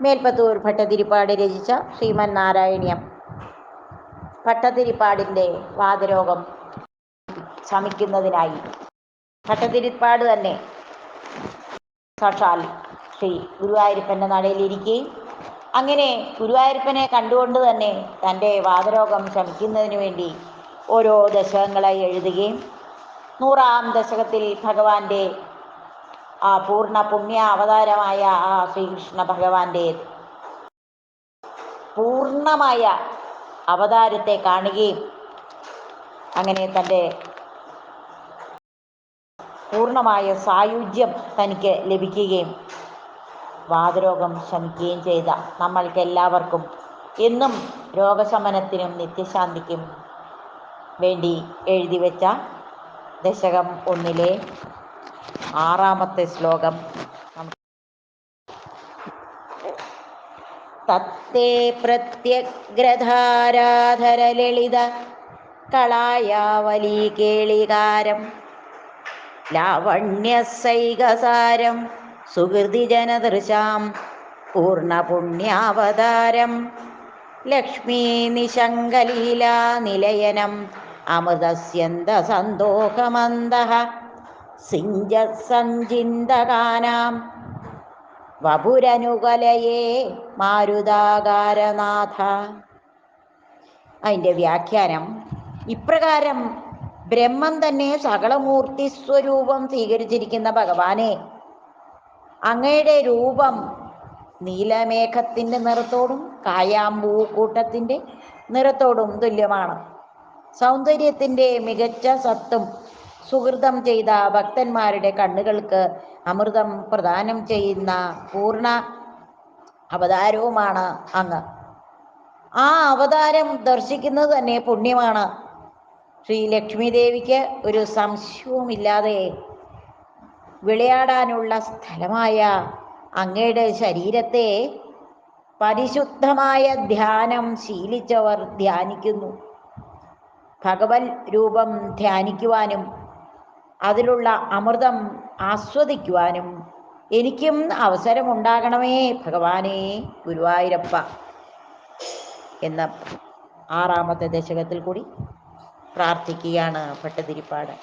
മേൽപ്പത്തൂർ ഭട്ടതിരിപ്പാട് രചിച്ച ശ്രീമൻ നാരായണീയം. ഭട്ടതിരിപ്പാടിന്റെ വാതരോഗം ശമിക്കുന്നതിനായി. ഭട്ടതിരിപ്പാട് തന്നെ. സാക്ഷാൽ ശ്രീ ഗുരുവായൂരപ്പന്റെ നടയിലിരിക്കുകയും അങ്ങനെ ഗുരുവായൂരപ്പനെ കണ്ടുകൊണ്ട് തന്നെ തന്റെ വാതരോഗം ശമിക്കുന്നതിന് വേണ്ടി ഓരോ ദശകങ്ങളായി എഴുതുകയും നൂറാം ദശകത്തിൽ ഭഗവാന്റെ ആ പൂർണ പുണ്യ അവതാരമായ ആ ശ്രീകൃഷ്ണ ഭഗവാന്റെ പൂർണമായ അവതാരത്തെ കാണുകയും അങ്ങനെ തന്റെ പൂർണമായ സായുജ്യം തനിക്ക് ലഭിക്കുകയും വാതരോഗം ശമിക്കുകയും ചെയ്ത നമ്മൾക്ക് എല്ലാവർക്കും എന്നും രോഗശമനത്തിനും നിത്യശാന്തിക്കും വേണ്ടി എഴുതിവെച്ച ദശകം ഒന്നിലെ ആറാമത്തെ ശ്ലോകം. തത്തേ പ്രത്യഗ്രധാരാധരലളിത കളായാവലീ കേളികാരം ലാവണ്യസൈകസാരം സുഹൃതിജനദൃശാം പൂർണപുണ്യാവതാരം ലക്ഷ്മീ നിശങ്കലീലാ നിലയനം സിഞ്ചസഞ്ചിന്തകാനാം വപുരനുകലയേ മാരുതാകാരനാഥ. അതിന്റെ വ്യാഖ്യാനം ഇപ്രകാരം ബ്രഹ്മം തന്നെ സകളമൂർത്തി സ്വരൂപം സ്വീകരിച്ചിരിക്കുന്ന ഭഗവാനെ. അങ്ങയുടെ രൂപം നീലമേഘത്തിന്റെ നിറത്തോടും കായാമ്പൂ കൂട്ടത്തിന്റെ നിറത്തോടും തുല്യമാണ്. സൗന്ദര്യത്തിന്റെ മികച്ച സത്തും സുഹൃതം ചെയ്ത ഭക്തന്മാരുടെ കണ്ണുകൾക്ക് അമൃതം പ്രദാനം ചെയ്യുന്ന പൂർണ അവതാരവുമാണ് അങ്ങ്. ആ അവതാരം ദർശിക്കുന്നത് തന്നെ പുണ്യമാണ്. ശ്രീ ലക്ഷ്മി ദേവിക്ക് ഒരു സംശയവുമില്ലാതെ വിളയാടാനുള്ള സ്ഥലമായ അങ്ങയുടെ ശരീരത്തെ പരിശുദ്ധമായ ധ്യാനം ശീലിച്ചവർ ധ്യാനിക്കുന്നു. ഭഗവത് രൂപം ധ്യാനിക്കുവാനും അതിലുള്ള അമൃതം ആസ്വദിക്കുവാനും എനിക്കും അവസരമുണ്ടാകണമേ ഭഗവാനേ ഗുരുവായൂരപ്പ എന്ന ആറാമത്തെ ദശകത്തിൽ കൂടി പ്രാർത്ഥിക്കുകയാണ് ഭട്ടതിരിപ്പാട്.